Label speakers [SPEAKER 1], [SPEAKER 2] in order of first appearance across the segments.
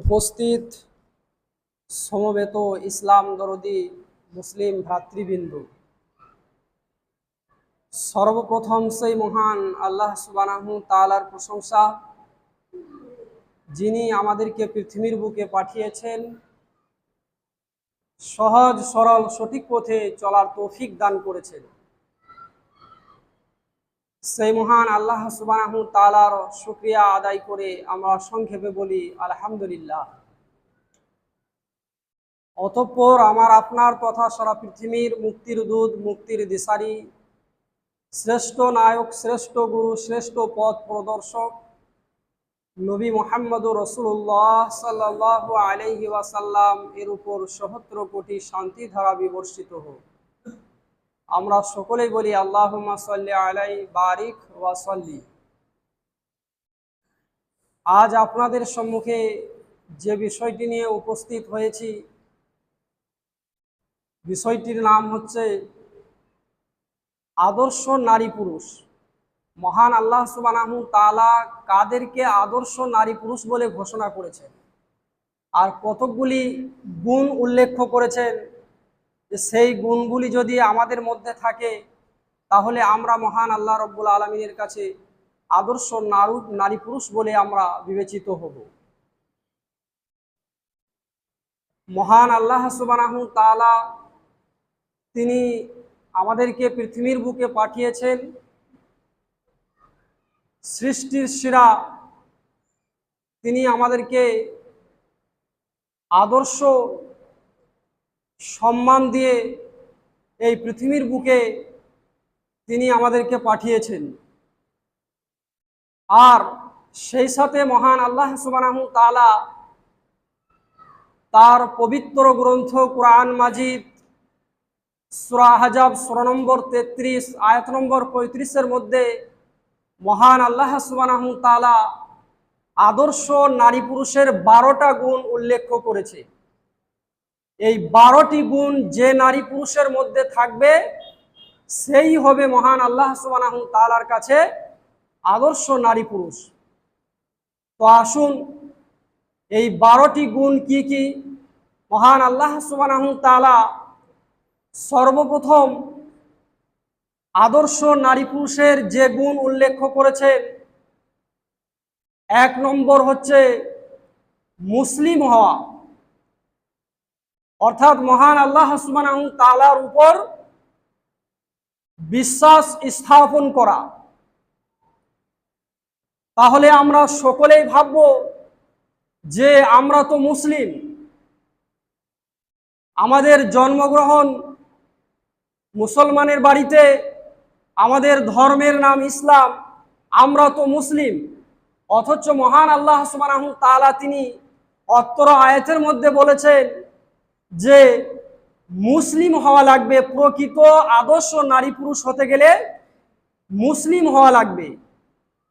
[SPEAKER 1] উপস্থিত সমবেত ইসলাম দরদি মুসলিম ভ্রাতৃবৃন্দ। সর্বপ্রথম সেই মহান আল্লাহ সুবানাহু তালার প্রশংসা, যিনি আমাদেরকে পৃথিবীর বুকে পাঠিয়েছেন, সহজ সরল সঠিক পথে চলার তৌফিক দান করেছেন। সেই মহান আল্লাহ সুবানাহু তালার শুক্রিয়া আদায় করে আমরা সংক্ষেপে বলি, আলহামদুলিল্লাহ। অতঃপর আমার আপনার তথা সারা পৃথিবীর মুক্তির দুধ মুক্তির দিশারি, শ্রেষ্ঠ নায়ক, শ্রেষ্ঠ গুরু, শ্রেষ্ঠ পথ প্রদর্শক, নবী মোহাম্মদ রসুল্লাহ সাল্লাহ আলহি ওয়াসাল্লাম এর উপর সহস্র কোটি শান্তি ধারা বিবর্ষিত হোক। আমরা সকলেই বলি আল্লাহ আলাই বারিক ওয়াসাল্লি আজ আপনাদের সম্মুখে যে বিষয়টি নিয়ে উপস্থিত হয়েছি, বিষয়টির নাম হচ্ছে আদর্শ নারী পুরুষ। মহান আল্লাহ সুবানাহু তালা কাদেরকে আদর্শ নারী পুরুষ বলে ঘোষণা করেছেন। আর কতকগুলি গুণ উল্লেখ করেছেন সেই গুণগুলি যদি আমাদের মধ্যে থাকে, তাহলে আমরা মহান আল্লাহ রব্বুল আলমিনের কাছে আদর্শ নারু, নারী পুরুষ বলে আমরা বিবেচিত হব। মহান আল্লাহ সুবানাহু তালা তিনি আমাদেরকে পৃথিবীর বুকে পাঠিয়েছেন। সৃষ্টির শিরা, তিনি আমাদেরকে আদর্শ সম্মান দিয়ে এই পৃথিবীর বুকে তিনি আমাদেরকে পাঠিয়েছেন। আর সেই সাথে মহান আল্লাহ সুবানাহু তালা তার পবিত্র গ্রন্থ কোরআন মাজিদ সুরা হাজাব সুরা নম্বর তেত্রিশ, আয়াত নম্বর পঁয়ত্রিশের মধ্যে মহান আল্লাহ সুবানাহু তালা আদর্শ নারী পুরুষের বারোটা গুণ উল্লেখ করেছে। এই বারোটি গুণ যে নারী পুরুষের মধ্যে থাকবে, সেই হবে মহান আল্লাহ সুবানাহু তালার কাছে আদর্শ নারী পুরুষ। তো আসুন, এই বারোটি গুণ কি কি? মহান আল্লাহ সুবানাহু তালা সর্বপ্রথম আদর্শ নারী পুরুষের যে গুণ উল্লেখ করেছেন, এক নম্বর হচ্ছে মুসলিম হওয়া। অর্থাৎ মহান আল্লাহ সুমান তালার উপর বিশ্বাস স্থাপন করা। তাহলে আমরা সকলেই ভাবব যে আমরা তো মুসলিম। আমাদের জন্মগ্রহণ মুসলমানের বাড়িতে, আমাদের ধর্মের নাম ইসলাম, আমরা তো মুসলিম। অথচ মহান আল্লাহ সুবাহ তালা তিনি অত্তর আয়াতের মধ্যে বলেছেন যে মুসলিম হওয়া লাগবে, প্রকৃত আদর্শ নারী পুরুষ হতে গেলে মুসলিম হওয়া লাগবে।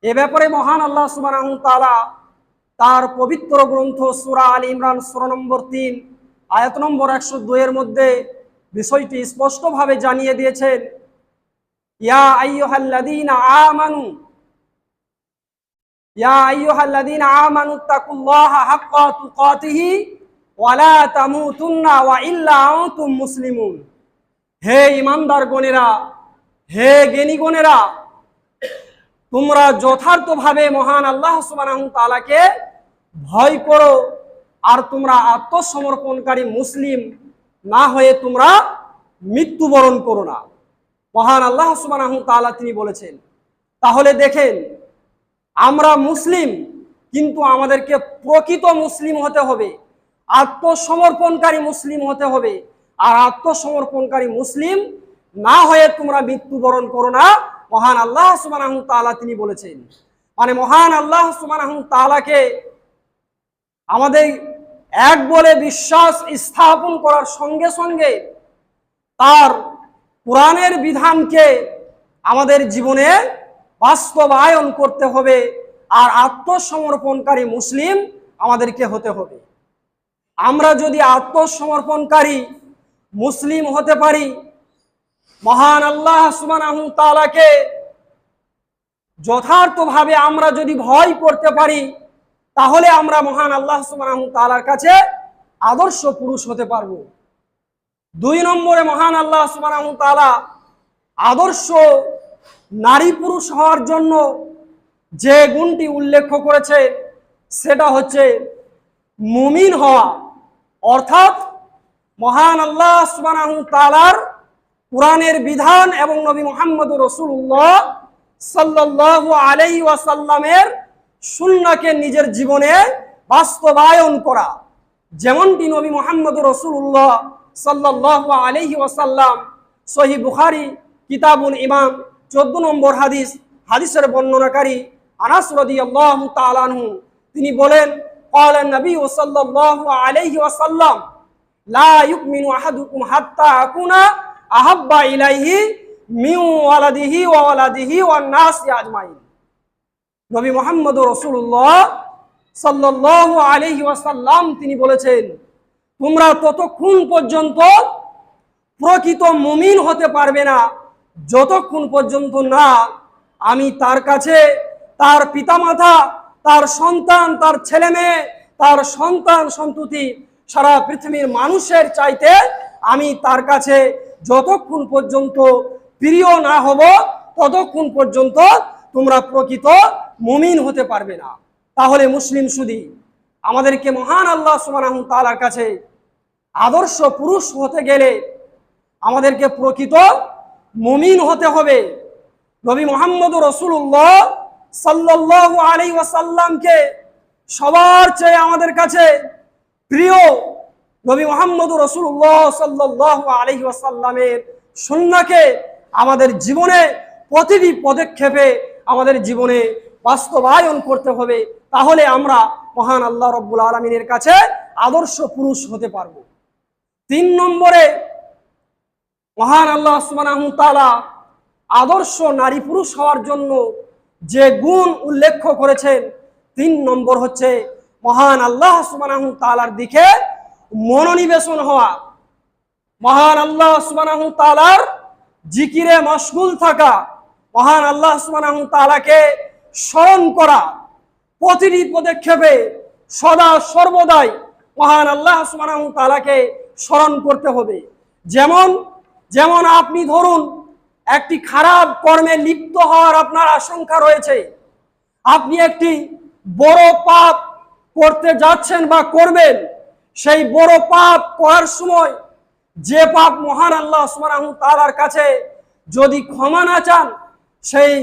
[SPEAKER 1] এ ব্যাপারে মহান আল্লাহ সুবাহ তালা তার পবিত্র গ্রন্থ সুরা আল ইমরান, সুরা নম্বর তিন, আয়াত নম্বর একশো দুইয়ের মধ্যে বিষয়টি স্পষ্টভাবে জানিয়ে দিয়েছেন, ইয়া আইয়ুহাল্লাযীনা আমানু, ইয়া আইয়ুহাল্লাযীনা আমানু, তাকুল্লাহা হাক্কা তুকাতিহি ওয়ালা তামুতুন্না ওয়া ইল্লা আনতুম মুসলিমুন। হে ইমানদার গণেরা, হে জ্ঞানী গণেরা, তোমরা যথার্থভাবে মহান আল্লাহ সুবহানাহু তাআলাকে ভয় করো আর তোমরা আত্মসমর্পণকারী মুসলিম না হয়ে তোমরা মৃত্যুবরণ করো না। মহান আল্লাহ সুবানাহু তাআলা তিনি বলেছেন, তাহলে দেখেন, আমরা মুসলিম, কিন্তু আমাদেরকে প্রকৃত মুসলিম হতে হবে। আত্মসমর্পণকারী মুসলিম হতে হবে। আর আত্মসমর্পণকারী মুসলিম না হয়ে তোমরা মৃত্যুবরণ করো না। মহান আল্লাহ সুবানাহু তাআলা তিনি বলেছেন। মানে মহান আল্লাহ সুবানাহু তালাকে আমাদের এক বলে বিশ্বাস স্থাপন করার সঙ্গে সঙ্গে তার কোরআনের বিধানকে আমাদের জীবনে বাস্তবায়ন করতে হবে। আর আত্মসমর্পণকারী মুসলিম আমাদেরকে হতে হবে। আমরা যদি আত্মসমর্পণকারী মুসলিম হতে পারি, মহান আল্লাহ সুবহানাহু তাআলাকে যথার্থভাবে আমরা যদি ভয় করতে পারি, তাহলে আমরা মহান আল্লাহ সুবহানাহু তাআলার কাছে আদর্শ পুরুষ হতে পারব। দুই নম্বরে মহান আল্লাহ সুবহানাহু তাআলা আদর্শ নারী পুরুষ হওয়ার জন্য যে গুণটি উল্লেখ করেছে, সেটা হচ্ছে মুমিন হওয়া। অর্থাৎ মহান আল্লাহ সুবহানাহু তাআলার কোরআনের বিধান এবং নবী মোহাম্মদ রসুল্লাহ সাল্লাল্লাহু আলাইহি ওয়াসাল্লামের সুন্নাহকে নিজের জীবনে বাস্তবায়ন করা। যেমনটি নবী মোহাম্মদ রসুল্লাহ সাল্লাল্লাহু আলাইহি ওয়াসাল্লাম সহি বুখারি, কিতাবুল ইমাম, চোদ্দ নম্বর হাদিস, হাদিসের বর্ণনাকারী আনাস রাদিয়াল্লাহু তাআলা আনহু, তিনি বলেন قال النبي صلى الله عليه وسلم লা ইউমিনু আহাদুকুম হাত্তা আকুনা আহাব্বা ইলাইহি মিন ওয়ালাদিহি ওয়া ওয়ালাদিহি ওয়ান নাস আজমাইন নবী মুহাম্মদ রাসূলুল্লাহ সাল্লাল্লাহু আলাইহি ওয়াসাল্লাম তিনি বলেছেন তোমরা ততক্ষণ পর্যন্ত প্রকৃত মুমিন হতে পারবে না যতক্ষণ পর্যন্ত না আমি তার কাছে তার পিতামাতা তার সন্তান, তার ছেলে মেয়ে, তার সন্তান সন্ততি সারা পৃথিবীর মানুষের চাইতে আমি তার কাছে যতক্ষণ পর্যন্ত প্রিয় না হব, ততক্ষণ পর্যন্ত তোমরা প্রকৃত মুমিন হতে পারবে না। তাহলে মুসলিম সুদী, আমাদেরকে মহান আল্লাহ সুবহানাহু তালার কাছে আদর্শ পুরুষ হতে গেলে আমাদেরকে প্রকৃত মুমিন হতে হবে। নবী মোহাম্মদ রসুল্লাহ সাল্লাল্লাহু আলাইহি ওয়াসাল্লামকে সবার চেয়ে আমাদের কাছে প্রিয় নবী মোহাম্মদ রসুল্লাহ সাল্লাল্লাহু আলাইহি ওয়াসাল্লামের সুন্নাহকে আমাদের জীবনে প্রতিটি পদক্ষেপে আমাদের জীবনে বাস্তবায়ন করতে হবে, তাহলে আমরা মহান আল্লাহ রব্বুল আলমিনের কাছে আদর্শ পুরুষ হতে পারব। তিন নম্বরে মহান আল্লাহ সুবহানাহু তাআলা আদর্শ নারী পুরুষ হওয়ার জন্য যে গুণ উল্লেখ করেছেন, তিন নম্বর হচ্ছে মহান আল্লাহ সুবহানাহু তাআলার দিকে মনোনিবেশন হওয়া। মহান আল্লাহ সুবহানাহু তাআলার জিকিরে মশগুল থাকা। মহান আল্লাহ সুবহানাহু তাআলাকে স্মরণ করা। প্রতিটি পদক্ষেপে সদা সর্বদাই মহান আল্লাহ সুবহানাহু তাআলাকে স্মরণ করতে হবে। যেমন যেমন আপনি ধরুন একটি খারাপ কর্মে লিপ্ত হওয়ার আপনার আশঙ্কা রয়েছে। আপনি একটি বড় পাপ করতে যাচ্ছেন বা করবেন, সেই বড় পাপ করার সময় যে পাপ মহান আল্লাহ সুবহানাহু তালার কাছে যদি ক্ষমা না চান, সেই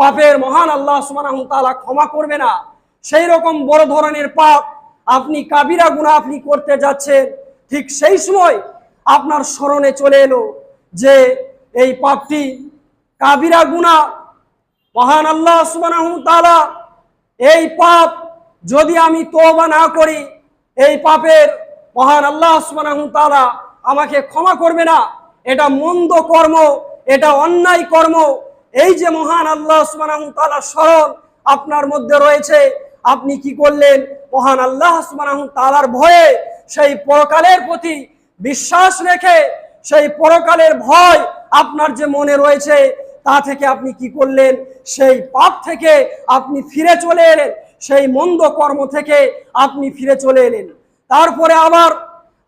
[SPEAKER 1] পাপের মহান আল্লাহ সুবহানাহু তাআলা ক্ষমা করবে না। সেই রকম বড় ধরনের পাপ আপনি কাবিরা গুনাহ আপনি করতে যাচ্ছেন, ঠিক সেই সময় আপনার স্মরণে চলে এলো যে এই পাপটি কাবিরা গুনাহ, মহান আল্লাহ তাআলা, এই পাপ যদি আমি তোবা না করি, এই পাপের মহান আল্লাহ তাআলা আমাকে ক্ষমা করবে না। এটা মন্দ কর্ম, এটা অন্যায় কর্ম। এই যে মহান আল্লাহ তাআলা স্মরণ আপনার মধ্যে রয়েছে, আপনি কি করলেন? মহান আল্লাহ তাআলার ভয়ে সেই পরকালের প্রতি বিশ্বাস রেখে, সেই পরকালের ভয় আপনার যে মনে রয়েছে, তা থেকে আপনি কি করলেন? সেই পাপ থেকে আপনি ফিরে চলে এলেন, সেই মন্দ কর্ম থেকে আপনি ফিরে চলে এলেন। তারপরে আবার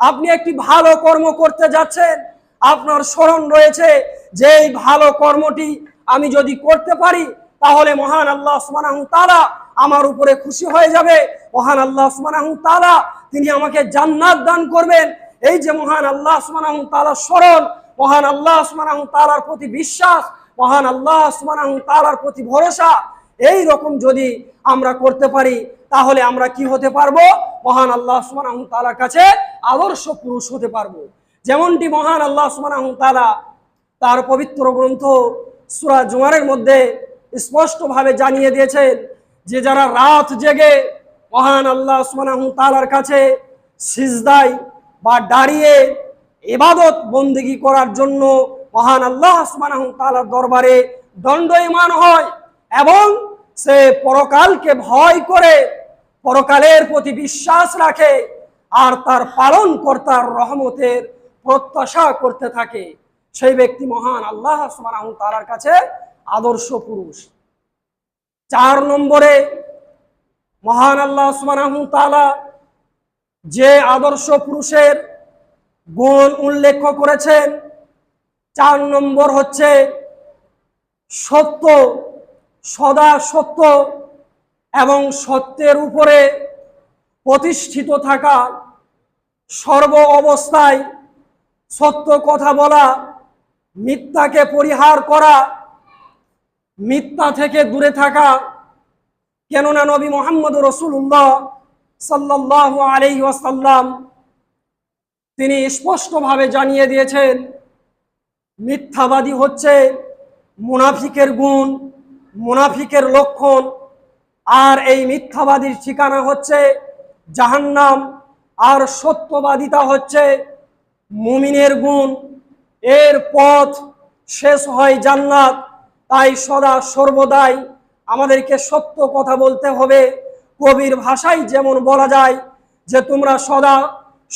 [SPEAKER 1] আপনি একটি ভালো কর্ম করতে যাচ্ছেন। আপনার স্মরণ রয়েছে যে এই ভালো কর্মটি আমি যদি করতে পারি, তাহলে মহান আল্লাহ সুবহানাহু তাআলা আমার উপরে খুশি হয়ে যাবে। মহান আল্লাহ সুবহানাহু তাআলা তিনি আমাকে জান্নাত দান করবেন। এই যে মহান আল্লাহ সুবহানাহু তাআলা স্মরণ মহান আল্লাহ সুবহানাহু তালার প্রতি বিশ্বাস, মহান আল্লাহ সুবহানাহু তাআলার প্রতি ভরসা, এই রকম যদি আমরা করতে পারি, তাহলে আমরা কি হতে পারব? মহান আল্লাহ সুবহানাহু তালার কাছে আদর্শ পুরুষ হতে পারব। যেমনটি মহান আল্লাহ সুবহানাহু তাআলা তার পবিত্র গ্রন্থ সূরা জুমারের মধ্যে স্পষ্টভাবে জানিয়ে দিয়েছেন যে যারা রাত জেগে মহান আল্লাহ সুবহানাহু তালার কাছে সিজদায় বা দাঁড়িয়ে ইবাদত বন্দেগী করার জন্য মহান আল্লাহ তাআলার দরবারে দণ্ডয়মান হয় এবং সে পরকালকে ভয় করে পরকালের প্রতি বিশ্বাস রাখে আর তার পালন কর্তার রহমতের প্রত্যাশা করতে থাকে। সেই ব্যক্তি মহান আল্লাহ তাআলার কাছে আদর্শ পুরুষ। চার নম্বরে মহান আল্লাহ সুবহানাহু তাআলা যে আদর্শ পুরুষের গুণ উল্লেখ করেছেন চার নম্বর হচ্ছে সত্য, সদা সত্য এবং সত্যের উপরে প্রতিষ্ঠিত থাকা সর্ব অবস্থায় সত্য কথা বলা, মিথ্যাকে পরিহার করা, মিথ্যা থেকে দূরে থাকা। কেননা নবী মোহাম্মদ রসুল্লাহ সাল্লাহ আলাই ওয়াসাল্লাম তিনি স্পষ্টভাবে জানিয়ে দিয়েছেন, মিথ্যাবাদী হচ্ছে মুনাফিকের গুণ, মুনাফিকের লক্ষণ, আর এই মিথ্যাবাদীর ঠিকানা হচ্ছে জাহান্নাম, আর সত্যবাদিতা হচ্ছে মুমিনের গুণ। এর পথ শেষ হয় জান্নাত, তাই সদা সর্বদাই আমাদেরকে সত্য কথা বলতে হবে। কবির ভাষায় যেমন বলা যায় যে তোমরা সদা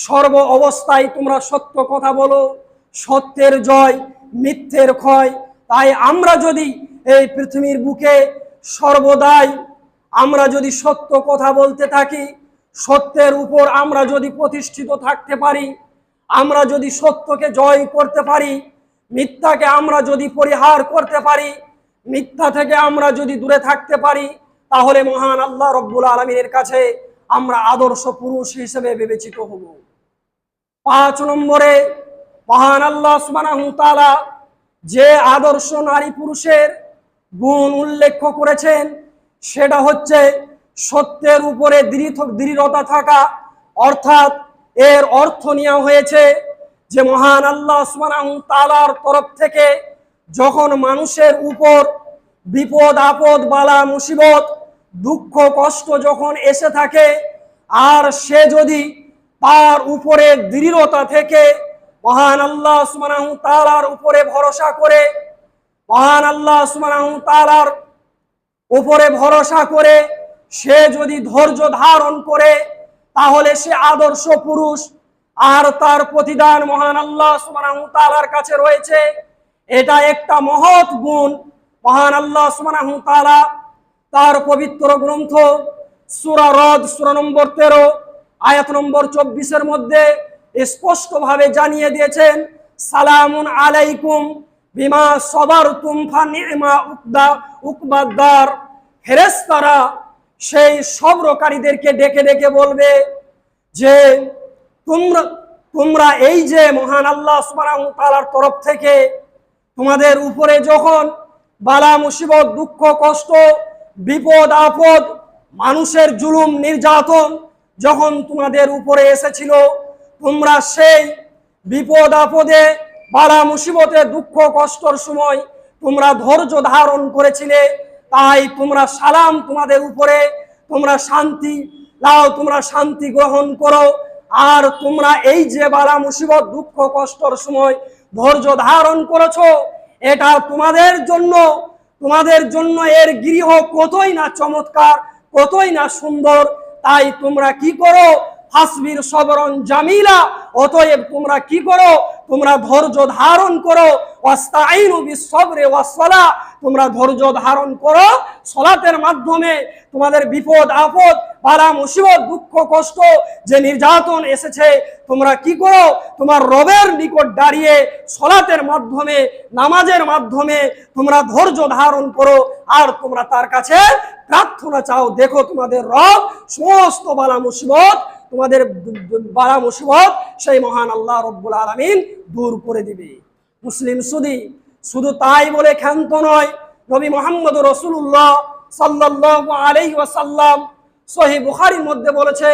[SPEAKER 1] সর্ব অবস্থায় তোমরা সত্য কথা বলো, সত্যের জয়, মিথ্যের ক্ষয়। তাই আমরা যদি এই পৃথিবীর বুকে সর্বদাই আমরা যদি সত্য কথা বলতে থাকি, সত্যের উপর আমরা যদি প্রতিষ্ঠিত থাকতে পারি, আমরা যদি সত্যকে জয় করতে পারি, মিথ্যাকে আমরা যদি পরিহার করতে পারি, মিথ্যা থেকে আমরা যদি দূরে থাকতে পারি, তাহলে মহান আল্লাহ রব্বুল আলমীর কাছে আমরা আদর্শ পুরুষ হিসেবে বিবেচিত হব। পাঁচ নম্বরে মহান আল্লাহ তাআলা যে আদর্শ নারী পুরুষের গুণ উল্লেখ করেছেন, সেটা হচ্ছে সত্যের উপরে দৃঢ়, দৃঢ়তা থাকা। অর্থাৎ এর অর্থ নেওয়া হয়েছে যে মহান আল্লাহ তাআলার তরফ থেকে যখন মানুষের উপর বিপদ, আপদ, বালা, মুসিবত, দুঃখ, কষ্ট যখন এসে থাকে, আর সে যদি তার উপরে দৃঢ়তা থেকে মহান আল্লাহ সুবহানাহু তাআলার উপরে ভরসা করে, মহান আল্লাহ সুবহানাহু তাআলার উপরে ভরসা করে, সে যদি ধৈর্য ধারণ করে, তাহলে সে আদর্শ পুরুষ। আর তার প্রতিদান মহান আল্লাহ সুবহানাহু তাআলার কাছে রয়েছে। এটা একটা মহৎ গুণ। মহান আল্লাহ সুবহানাহু তাআলা তার পবিত্র গ্রন্থ সূরা রদ, সূরা নম্বর তেরো আয়াত নম্বর চব্বিশের মধ্যে স্পষ্টভাবে জানিয়ে দিয়েছেন, সালামুন আলাইকুম বিমা সবার তুমফা নিমা উকদা উকবাদ্দার ফেরেস্তারা সেই সবরকারীদেরকে ডেকে ডেকে বলবে যে, তোমরা তোমরা এই যে মহান আল্লাহ তাআলার তরফ থেকে তোমাদের উপরে যখন বালা, মুসিবত, দুঃখ, কষ্ট, বিপদ, আপদ, মানুষের জুলুম, নির্যাতন যখন তোমাদের উপরে এসেছিল, তোমরা সেই বিপদ আপদে বালা মুসিবতে, দুঃখ কষ্টর সময় তোমরা ধৈর্য ধারণ করেছিলে। তাই তোমরা সালাম তোমাদের উপরে, তোমরা শান্তি লাও, তোমরা শান্তি গ্রহণ করো। আর তোমরা এই যে বালা মুসিবত, দুঃখ কষ্টর সময় ধৈর্য ধারণ করেছ, এটা তোমাদের জন্য তোমাদের জন্য এর গৃহ কতই না চমৎকার, কতই না সুন্দর তাই তোমরা কি করো? হাসবির সবরণ জামিলা, অতএব তোমরা কি করো? তোমরা ধৈর্য ধারণ করো। তোমরা ধৈর্য ধারণ করো সলাতের মাধ্যমে। তোমাদের বিপদ, আপদ, বালা, মুসিবত, দুঃখ, কষ্ট যে নির্যাতন এসেছে, তোমরা কি করো? তোমার রবের নিকট দাঁড়িয়ে সলাতের মাধ্যমে, নামাজের মাধ্যমে তোমরা ধৈর্য ধারণ করো। আর তোমরা তার কাছে প্রার্থনা চাও, দেখো তোমাদের রব সমস্ত বালা মুসিবত তোমাদের বালা মুসিবত সেই মহান আল্লাহ রব্বুল আলমিন দূর করে দিবে। মুসলিম সুদি, শুধু তাই বলে ক্ষান্ত নয়, নবী মোহাম্মদ রসুল্লাহ সাল্লাহ আলহি ওয়াসাল্লাম সহি বুখারির মধ্যে বলেছে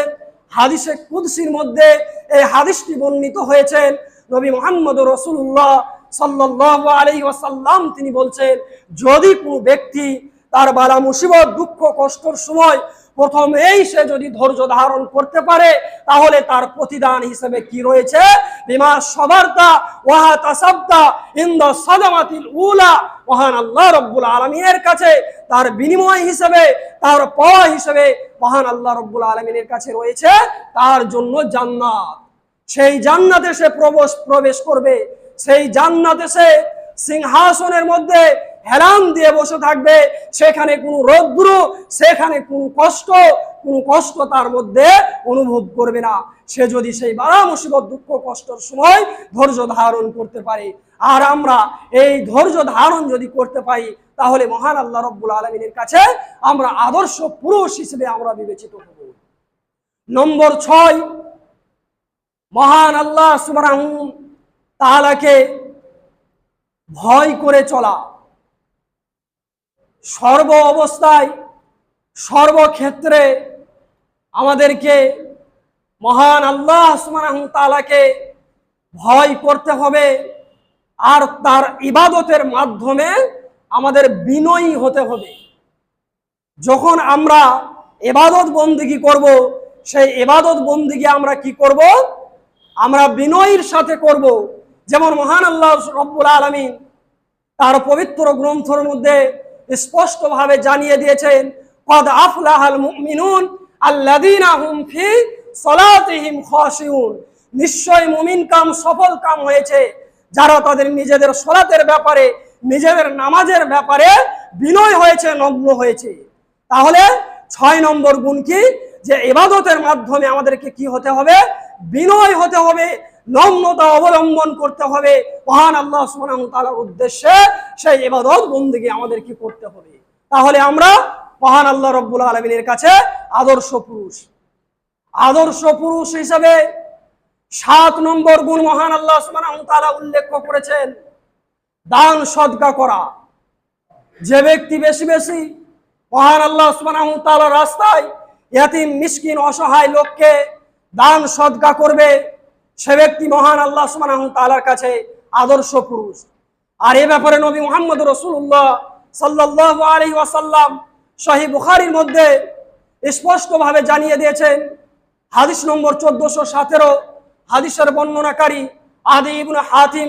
[SPEAKER 1] হাদিসে কুদসির মধ্যে এই হাদিসটি বর্ণিত হয়েছেন নবী মোহাম্মদ রসুল্লাহ সাল্লাহ আলহি ওয়াসাল্লাম তিনি বলছেন, যদি কোনো ব্যক্তি তার বালা মুসিবত, দুঃখ, কষ্টর সময় প্রথম এই সে যদি ধৈর্য ধারণ করতে পারে, তাহলে তার প্রতিদান হিসেবে কি রয়েছে? বিমা সবারতা, ওয়াহা তাসাবতা, ইন্দ উলা, মহান আল্লাহ রব্বুল আলমিনের কাছে তার বিনিময় হিসেবে, তার পাওয়া হিসেবে মহান আল্লাহ রব্বুল আলমিনের কাছে রয়েছে, তার জন্য জান্নাত। সেই জান্নাতে সে প্রবেশ প্রবেশ করবে। সেই জান্নাতে সে সিংহাসনের মধ্যে হেরান দিয়ে বসে থাকবে, সেখানে কোনো রৌদ্র সেখানে কোনো কষ্ট কোনো কষ্ট তার মধ্যে অনুভব করবে না। সে যদি সেই বারা মুসিবত, দুঃখ, কষ্টর সময় ধৈর্য ধারণ করতে পারে, আর আমরা এই ধৈর্য ধারণ যদি করতে পারি তাহলে মহান আল্লাহ রব্বুল আলমিনের কাছে আমরা আদর্শ পুরুষ হিসেবে আমরা বিবেচিত হব। নম্বর ছয়, মহান আল্লাহ সুবহানাহু তাআলাকে ভয় করে চলা। সর্ব অবস্থায় সর্বক্ষেত্রে আমাদেরকে মহান আল্লাহ তাআলাকে ভয় করতে হবে আর তার ইবাদতের মাধ্যমে আমাদের বিনয়ী হতে হবে। যখন আমরা এবাদত বন্দিগি করব, সেই এবাদত বন্দিগি আমরা কি করব? আমরা বিনয়ীর সাথে করব। যেমন মহান আল্লাহ রব্বুল আলমিন তার পবিত্র গ্রন্থর মধ্যে স্পষ্টভাবে জানিয়ে দিয়েছেন, কদ আফলাহাল মুমিনুন আল্লাযীনা হুম ফি সলাতিহিম খাশিউন। নিশ্চয় মুমিন কাম সফল কাম হয়েছে, যারা তাদের নিজেদের সলাতের ব্যাপারে, নিজেদের নামাজের ব্যাপারে বিনয় হয়েছে নগ্ন হয়েছে। তাহলে ছয় নম্বর গুণ কি? যে ইবাদতের মাধ্যমে আমাদেরকে কি হতে হবে? বিনয় হতে হবে নম্রতা অবলম্বন করতে হবে। মহান আল্লাহ সুবহানাহু উদ্দেশ্যে সেই ইবাদত বন্দেগী আমাদের কি করতে হবে। তাহলে আমরা মহান আল্লাহ রব্বুল আলমিনের কাছে আদর্শ পুরুষ। আদর্শ পুরুষ হিসাবে সাত নম্বর গুণ মহান আল্লাহ তাআলা উল্লেখ করেছেন। দান সদকা করা। যে ব্যক্তি বেশি বেশি মহান আল্লাহ তাআলা রাস্তায় ইয়াতিম, মিসকিন, অসহায় লোককে দান সদকা করবে সে ব্যক্তি মহান আল্লাহ সুবহানাহু তাআলার কাছে আদর্শ পুরুষ। আর এ ব্যাপারে নবী মোহাম্মদ রসুল্লাহ সাল্লাল্লাহু আলাইহি ওয়াসাল্লাম শাহী বুখারির মধ্যে স্পষ্টভাবে জানিয়ে দিয়েছেন, হাদিস নম্বর চোদ্দশো সতেরো, হাদিসের বর্ণনাকারী আদি ইবনে হাতিম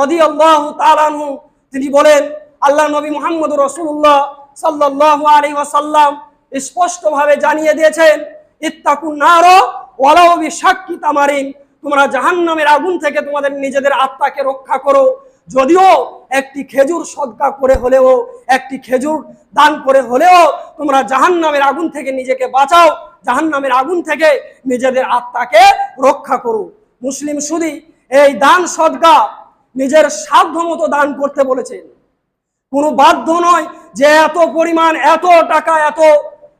[SPEAKER 1] রাদিয়াল্লাহু তাআলা আনহু, তিনি বলেন, আল্লাহ নবী মোহাম্মদ রাসূলুল্লাহ সাল্লাল্লাহু আলাইহি ওয়াসাল্লাম স্পষ্টভাবে জানিয়ে দিয়েছেন, ইত্তাকুন নারো ওয়ালাউ বিশাক্কি তামারিন তোমরা জাহান্নামের আগুন থেকে তোমাদের নিজেদের আত্মাকে রক্ষা করো। যদিও একটি খেজুর সদকা করে হলেও, একটি খেজুর দান করে হলেও তোমরা জাহান্নামের আগুন থেকে নিজেকে বাঁচাও। জাহান্নামের আগুন থেকে নিজেদের আত্মাকে রক্ষা করো। মুসলিম শুধু এই দান সদকা নিজের সাধ্য মতো দান করতে বলেছেন। কোনো বাধ্য নয় যে এত পরিমাণ, এত টাকা এত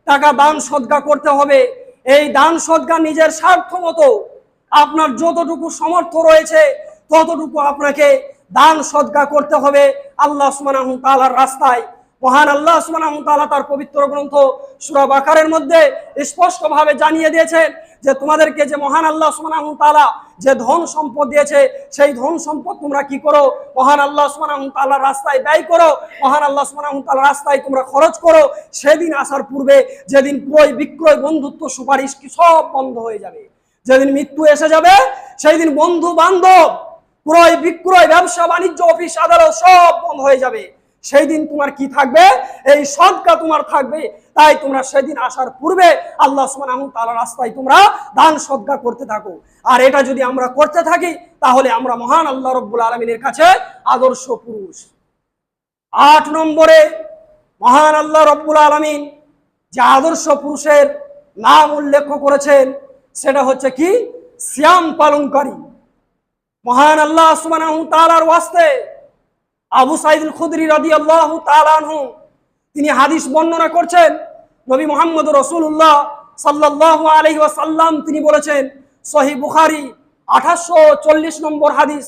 [SPEAKER 1] টাকা দান সদকা করতে হবে। এই দান সদকা নিজের স্বার্থ মতো আপনার যতটুকু সমর্থ রয়েছে, ততটুকু আপনাকে দান সদকা করতে হবে আল্লাহ সুবহানাহু তাআলার রাস্তায়। মহান আল্লাহ সুবহানাহু তাআলা তার পবিত্র গ্রন্থ সূরা আকারের মধ্যে স্পষ্টভাবে জানিয়ে দিয়েছেন যে তোমাদেরকে যে মহান আল্লাহ সুবহানাহু তাআলা যে ধন সম্পদ দিয়েছে, সেই ধন সম্পদ তোমরা কি করো? মহান আল্লাহ সুবহানাহু তাআলার রাস্তায় ব্যয় করো। মহান আল্লাহ সুবহানাহু তাআলার রাস্তায় তোমরা খরচ করো। সেদিন আসার পূর্বে যেদিন ক্রয় বিক্রয় বন্ধুত্ব সুপারিশ কি সব বন্ধ হয়ে যাবে। যেদিন মৃত্যু এসে যাবে সেই দিন বন্ধু বান্ধব ক্রয় বিক্রয়, ব্যবসা, বাণিজ্য, অফিস, আদালত সব বন্ধ হয়ে যাবে। সেই দিন তোমার কি থাকবে? এই সদকা তোমার থাকবে। তাই তোমরা সেদিন আসার পূর্বে আল্লাহ তাআলা রাস্তায় তোমরা দান সদকা করতে থাকো। আর এটা যদি আমরা করতে থাকি, তাহলে আমরা মহান আল্লাহ রব্বুল আলমিনের কাছে আদর্শ পুরুষ। আট নম্বরে মহান আল্লাহ রব্বুল আলমিন যে আদর্শ পুরুষের নাম উল্লেখ করেছেন সেটা হচ্ছে কি? শ্যাম পালনকারী। মহান আল্লাহ সুবহানাহু তাআলার ওয়াস্তে আবু সাইদুল খুদরি রাদিয়াল্লাহু তাআলা আনহু, তিনি হাদিস বর্ণনা করছেন। নবী মোহাম্মদ রাসূলুল্লাহ সাল্লাল্লাহু আলাইহি ওয়াসাল্লাম, তিনি বলেছেন সহিহ বুখারী 1840 নম্বর হাদিস।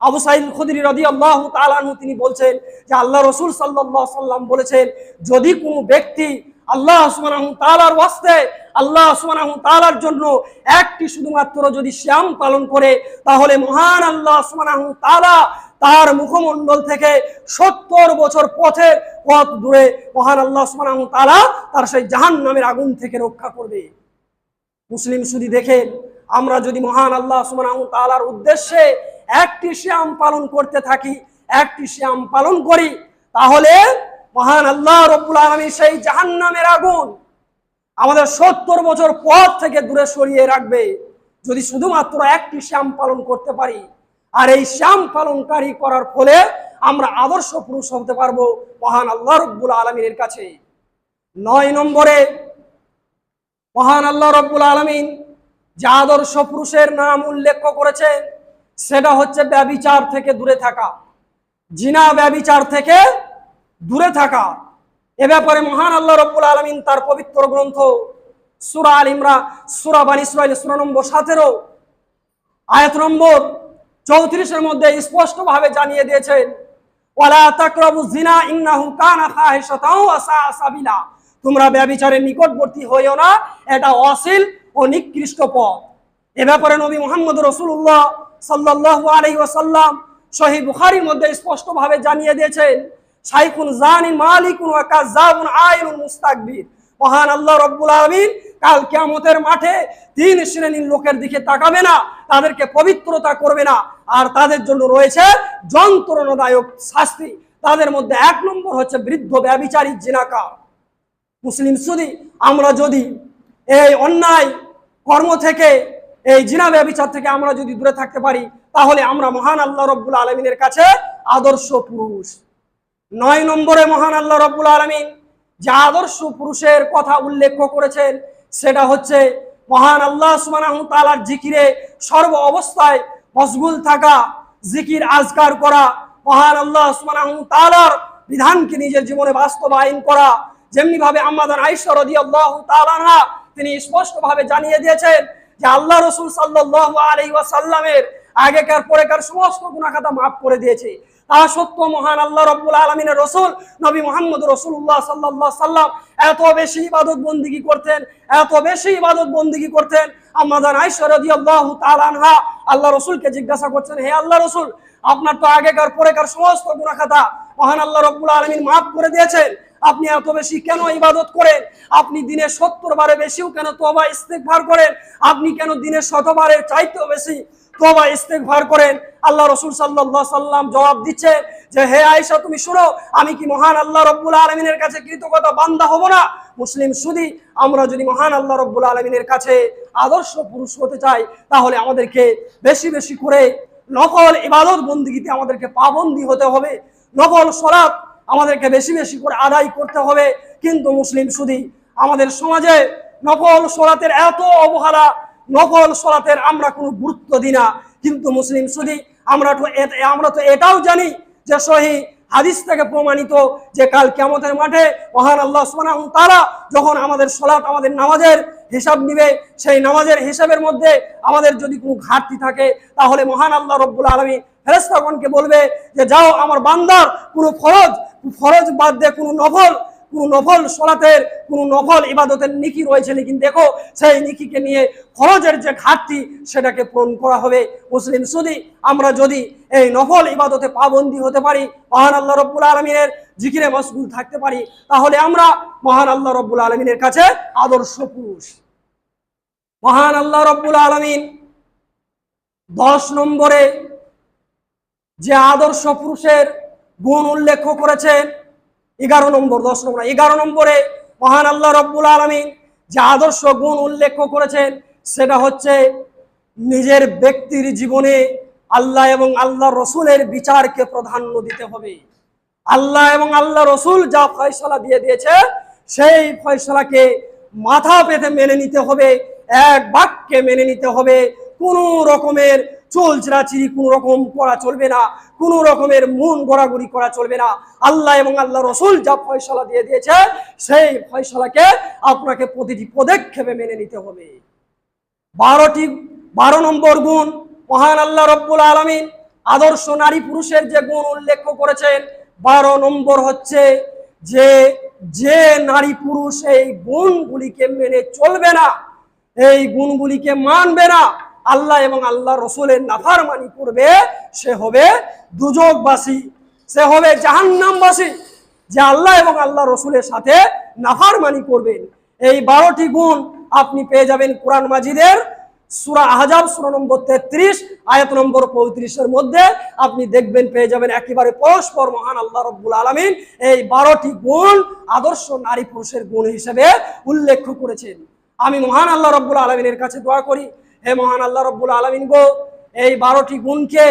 [SPEAKER 1] আবু সাইদ খুদরি রাদিয়াল্লাহু আল্লাহ আনহু, তিনি বলছেন যে আল্লাহ রসুল সাল্লাল্লাহু সাল্লাম বলেছেন, যদি কোনো ব্যক্তি আল্লাহ সুবহানাহু তাআলার ওয়াস্তে আল্লাহ সুবহানাহু তাআলার জন্য একটি শুধুমাত্র যদি শ্যাম পালন করে, তাহলে মহান আল্লাহ সুবহানাহু তালা তার মুখমণ্ডল থেকে সত্তর বছর পথের পথ দূরে মহান আল্লাহ সুবহানাহু তালা তার সেই জাহান্নামের আগুন থেকে রক্ষা করবে। মুসলিম শুধু দেখেন আমরা যদি মহান আল্লাহ সুবহানাহু তালার উদ্দেশ্যে একটি শ্যাম পালন করতে থাকি, একটি শ্যাম পালন করি, তাহলে মহান আল্লাহ রব্বুল আলমী সেই জাহান্নামের আগুন আমাদের সত্তর বছর পথ থেকে দূরে সরিয়ে রাখবে। যদি শুধুমাত্র একটি শ্যাম পালন করতে পারি, আর এই শ্যাম পালনকারী করার ফলে আমরা আদর্শ পুরুষ হতে পারব মহান আল্লাহ রব্বুল আলমীর কাছে। নয় নম্বরে, মহান আল্লাহ রব্বুল আলমিন যে আদর্শ পুরুষের নাম উল্লেখ করেছেন সেটা হচ্ছে ব্যবিচার থেকে দূরে থাকা। জিনা ব্যবিচার থেকে দূরে থাকা। এ ব্যাপারে মহান আল্লাহ রব্বুল আলমিন তার পবিত্র গ্রন্থ সুরা আল ইমরা সুরা বান ইসরায়েল সুরা নম্বর সতেরো, আয়াত নম্বর চৌত্রিশের মধ্যে স্পষ্টভাবে জানিয়ে দিয়েছেন, ওয়ালা তাকরাবু জিনা ইন্নাহু কানা ফাহিশাতাও সাবিলা। তোমরা ব্যভিচারের নিকটবর্তী হইও না, এটা অশ্লীল ও নিকৃষ্ট পথ। এ ব্যাপারে নবী মুহাম্মদ রাসূলুল্লাহ সাল্লাল্লাহু আলাইহি ওয়াসাল্লাম সহিহ বুখারীর মধ্যে স্পষ্টভাবে জানিয়ে দিয়েছেন শাইখুন জানিন, মালিকুন ওয়া কাযাবুন আইনুন মুস্তাকবির। মহান আল্লাহ রব্বুল আলামিন কাল কিয়ামতের মাঠে তিন শ্রেণির লোকের দিকে তাকাবে না, তাদেরকে পবিত্রতা করবে না, আর তাদের জন্য রয়েছে যন্ত্রণাদায়ক শাস্তি। তাদের মধ্যে এক নম্বর হচ্ছে বৃদ্ধ ব্যবিচারী জিনাকার। মুসলিম শুধু আমরা যদি এই অন্যায় কর্ম থেকে, এই জিনা ব্যবিচার থেকে আমরা যদি দূরে থাকতে পারি, তাহলে আমরা মহান আল্লাহ রব্বুল আলমিনের কাছে আদর্শ পুরুষ। নয় নম্বরে মহান আল্লাহ রব্বুল আলমিন যে আদর্শ পুরুষের কথা উল্লেখ করেছেন, সেটা হচ্ছে মহান আল্লাহ সুবহানাহু তাআলার জিকিরে সর্ব অবস্থায় মশগুল থাকা, জিকির আজকার করা, মহান আল্লাহ সুবহানাহু তাআলার বিধানকে নিজের জীবনে বাস্তবায়ন করা যেমনি ভাবে আমাদের আয়েশা রাদিয়াল্লাহু তাআলা আনহা তিনি স্পষ্টভাবে জানিয়ে দিয়েছেন যে আল্লাহ রসুল সাল্লাল্লাহু আলাইহি ওয়াসাল্লামের আগেকার, পরেকার সমস্ত গুণাখাতা মাফ করে দিয়েছে। তা সত্য মহান আল্লাহ রব্বুল আলমিনের রসুল নবী মোহাম্মদ রসুল্লাহ সাল্লাহ সাল্লাম এত বেশি ইবাদত বন্দিগি করতেন, এত বেশি ইবাদত বন্দিগি করতেন। আমাদের আইসরদি আল্লাহ তালানহা আল্লাহ রসুলকে জিজ্ঞাসা করছেন, হে আল্লাহ রসুল, আপনার তো আগেকার পরেকার সমস্ত গুণাখাতা মহান আল্লাহ রব্বুল আলমিন মাফ করে দিয়েছেন। আপনি এত বেশি কেন ইবাদত করেন? আপনি দিনে সত্তর বারে বেশিও কেন তোবা ইস্তেকভার করেন? আপনি কেন দিনে শতবারের চাইতেও বেশি তোবা ইস্তেকভার করেন। আল্লাহ রসুল সাল্লাহ সাল্লাম জবাব দিচ্ছে যে, হে আয়েশা, তুমি শুনো, আমি কি মহান আল্লাহ রব্বুল আলমিনের কাছে কৃতজ্ঞতা, বান্দা হব না? মুসলিম শুধু আমরা যদি মহান আল্লাহ রব্বুল আলমিনের কাছে আদর্শ পুরুষ হতে চাই, তাহলে আমাদেরকে বেশি বেশি করে নকল ইবাদত বন্দিগিতে আমাদেরকে পাবন্দি হতে হবে। নকল সরাত আমাদেরকে বেশি বেশি করে আদায় করতে হবে। কিন্তু মুসলিম শুধু আমাদের সমাজে নকল সরাতের এত অবহেলা নকল সলাতের আমরা কোনো গুরুত্ব দিই না। কিন্তু মুসলিম শুধু আমরা তো আমরা তো এটাও জানি যে সহি হাদিস থেকে প্রমাণিত যে কাল কেমতের মাঠে মহান আল্লাহ সুবহানাহু তারা যখন আমাদের সলাৎ, আমাদের নামাজের হিসাব নিবে, সেই নামাজের হিসাবের মধ্যে আমাদের যদি কোনো ঘাটতি থাকে, তাহলে মহান আল্লাহ রব্বুল আলমী ফেরেস্তাগণকে বলবে যে, যাও আমার বান্দার কোনো ফরজ ফরজ বাদ দিয়ে কোনো নফল কোনো নফল সলাতের, কোনো নফল ইবাদতের নিকি রয়েছে লেকিন দেখো, সেই নিকিকে নিয়ে খরচের যে ঘাটতি, সেটাকে পূরণ করা হবে। মুসলিম শুধু আমরা যদি এই নফল ইবাদতে পাবন্দি হতে পারি, মহান আল্লাহ রব্বুল আলমিনের জিকিরে মশগুল থাকতে পারি, তাহলে আমরা মহান আল্লাহ রব্বুল আলমিনের কাছে আদর্শ পুরুষ। মহান আল্লাহ রব্বুল আলমিন দশ নম্বরে যে আদর্শ পুরুষের গুণ উল্লেখ করেছেন এগারো নম্বর, দশ নম্বর, এগারো নম্বরে মহান আল্লাহ রব্বুল আলমিন যে আদর্শ গুণ উল্লেখ করেছেন, সেটা হচ্ছে নিজের ব্যক্তির জীবনে আল্লাহ এবং আল্লাহ রসুলের বিচারকে প্রাধান্য দিতে হবে। আল্লাহ এবং আল্লাহ রসুল যা ফয়সলা দিয়ে দিয়েছে, সেই ফয়সলাকে মাথা পেতে মেনে নিতে হবে, এক বাক্যে মেনে নিতে হবে। কোনো রকমের চুল চিরাচিরি কোনো রকম করা চলবে না, কোনো রকমের মন গড়াগড়ি করা চলবে না। আল্লাহ এবং আল্লাহ রসুল যা ফয়সলা দিয়ে দিয়েছে সেই ফয়সলাকে আপনাকে প্রতিটি পদক্ষেপে মেনে নিতে হবে। বারোটি, বারো নম্বর গুণ, মহান আল্লাহ রব্বুল আলমিন আদর্শ নারী পুরুষের যে গুণ উল্লেখ করেছেন, বারো নম্বর হচ্ছে যে যে নারী পুরুষ এই গুণগুলিকে মেনে চলবে না, এই গুণগুলিকে মানবে না আল্লাহ এবং আল্লাহ রসুলের নাফারমানি করবে, সে হবে দুজকবাসী সে হবে জাহান্নামবাসী, যে আল্লাহ এবং আল্লাহ রসুলের সাথে নাফারমানি করবেন। এই বারোটি গুণ আপনি পেয়ে যাবেন কোরআন মাজিদের সুরা আহজাব, সুরা নম্বর তেত্রিশ, আয়াত নম্বর পঁয়ত্রিশের মধ্যে। আপনি দেখবেন, পেয়ে যাবেন একেবারে পরস্পর মহান আল্লাহ রব্বুল আলমিন এই বারোটি গুণ আদর্শ নারী পুরুষের গুণ হিসেবে উল্লেখ করেছেন। আমি মহান আল্লাহ রব্বুল আলমিনের কাছে দোয়া করি হে মহান আল্লাহ রব্বুল আলমিন গো, এই বারোটি গুণকে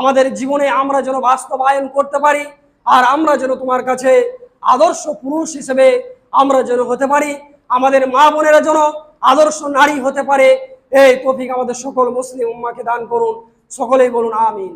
[SPEAKER 1] আমাদের জীবনে আমরা যেন বাস্তবায়ন করতে পারি আর আমরা যেন তোমার কাছে আদর্শ পুরুষ হিসেবে আমরা যেন হতে পারি, আমাদের মা বোনেরা যেন আদর্শ নারী হতে পারে, এই তফিক আমাদের সকল মুসলিম উম্মাকে দান করুন। সকলেই বলুন, আমিন।